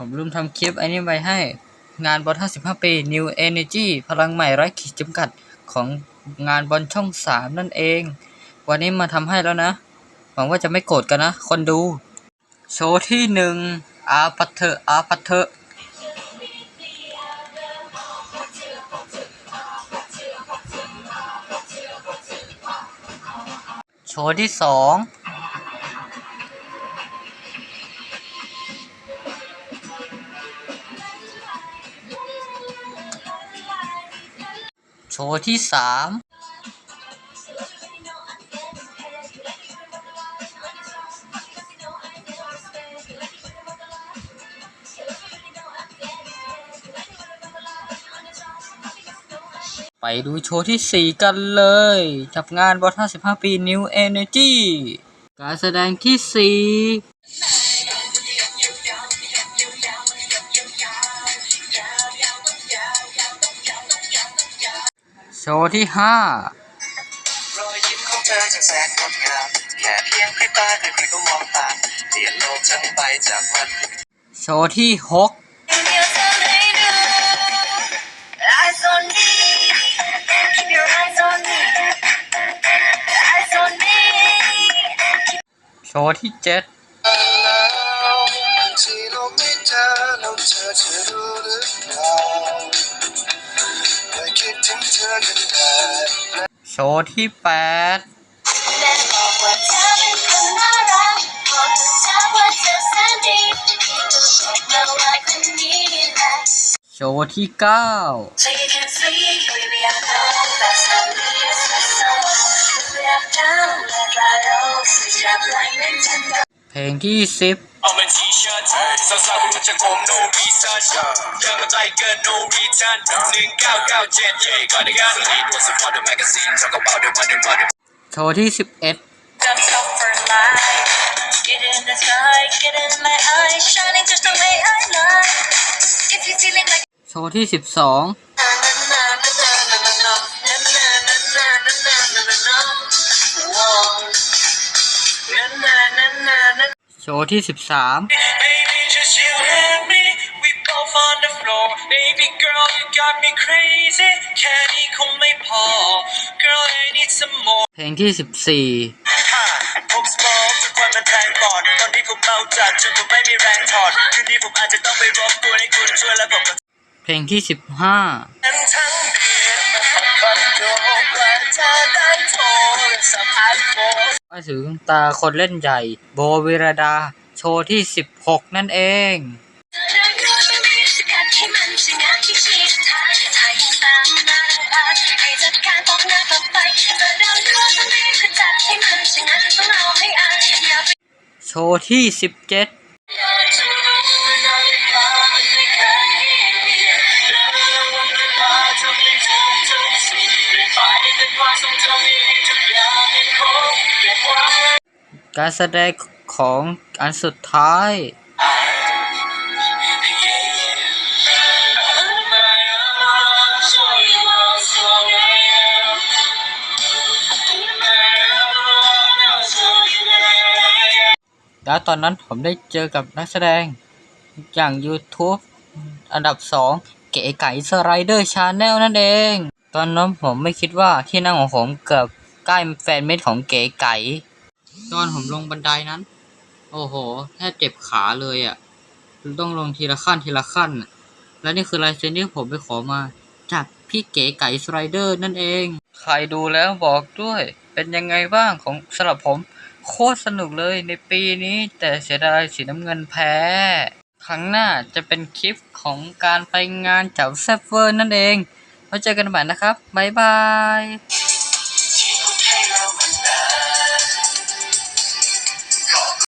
ผมลืมทำคลิปไอ้นี่ไว้ให้ งานบอล 55 ปี New Energy พลังใหม่ไร้ขีดจำกัดของงานบอลช่อง 3 นั่นเอง วันนี้มาทำให้แล้วนะ หวังว่าจะไม่โกรธกันนะ คนดู โชว์ที่หนึ่งอาปัทเถอะอาปัทเถอะโชว์ที่สอง ชว์ที่สามไปดูโชว์ที่ 4 กันเลยจับงานวัด55 ปี New Energy การแสดงที่ 4 ว์ที่ห้ารอยยิ้มของเธอจังแสนงดงามแค่เพียงพริบตาใครๆก็มองตามเปลี่ยนโลกทั้งใบจากวันโชว์ที่หก Eyes on me, keep your eyes on me. Eyes on me. โชว์ที่เจ็ดแล้วที่เราไม่เจอแล้วเธอจะรู้หรือเปล่า โชว์ที่แปดโชว์ที่เก้าเพลงที่สิบ I'm a teacher สาวสาวคุณจะโกม no researcher เดินมาไกลเกิน no return 1997 yeah ก่อนในงาน lead was a part of magazine talk about the money money โชว์ที่ 11 Jump up for life Get in the sky get in my eyes shining just the way I like if you feeling like โชว์ที่ 12 Whoa. โชว์ที่สิบสาม Baby, just you and me, we both on the floor. Baby girl, you got me crazy. Candy คงไม่พอ Girl, I need some more. เพลงที่สิบสี่ฮ่าผมสโมกจนควันมันแทงปอดตอนนี้ผมเมาจัดจนผมไม่มีแรงถอดคืนนี้ผมอาจจะต้องไปรบกวนให้คุณช่วยและผมก็เพลงที่สิบห้าทั้งทั้งเดือน มาถึงตาคนเล่นใหญ่ โบวิรดา โชว์ที่ 16 นั่นเองโชว์ที่ 17 การแสดงของอันสุดท้าย แล้วตอนนั้นผมได้เจอกับนักแสดงอย่าง YouTube อันดับสองเก๋ไก่สไลเดอร์ชาแนลนั่นเอง ตอนนั้นผมไม่คิดว่าที่นั่งของผมเกือบใกล้แฟนเมดของเก๋ไก่ ตอนผมลงบันไดนั้น โอ้โหแทบเจ็บขาเลยอะ่ะต้องลงทีละขั้นทีละขั้น และนี่คือลายเซ็นที่ผมไปขอมา จากพี่เก๋ไก่สไลเดอร์นั่นเอง ใครดูแล้วบอกด้วย เป็นยังไงบ้างของสำหรับผม โคตรสนุกเลยในปีนี้ แต่เสียดายสีน้ำเงินแพ้ ครั้งหน้าจะเป็นคลิปของการไปงานเจ้าแซฟเวอร์นั่นเอง ไว้เจอกันใหม่นะครับ บ๊ายบาย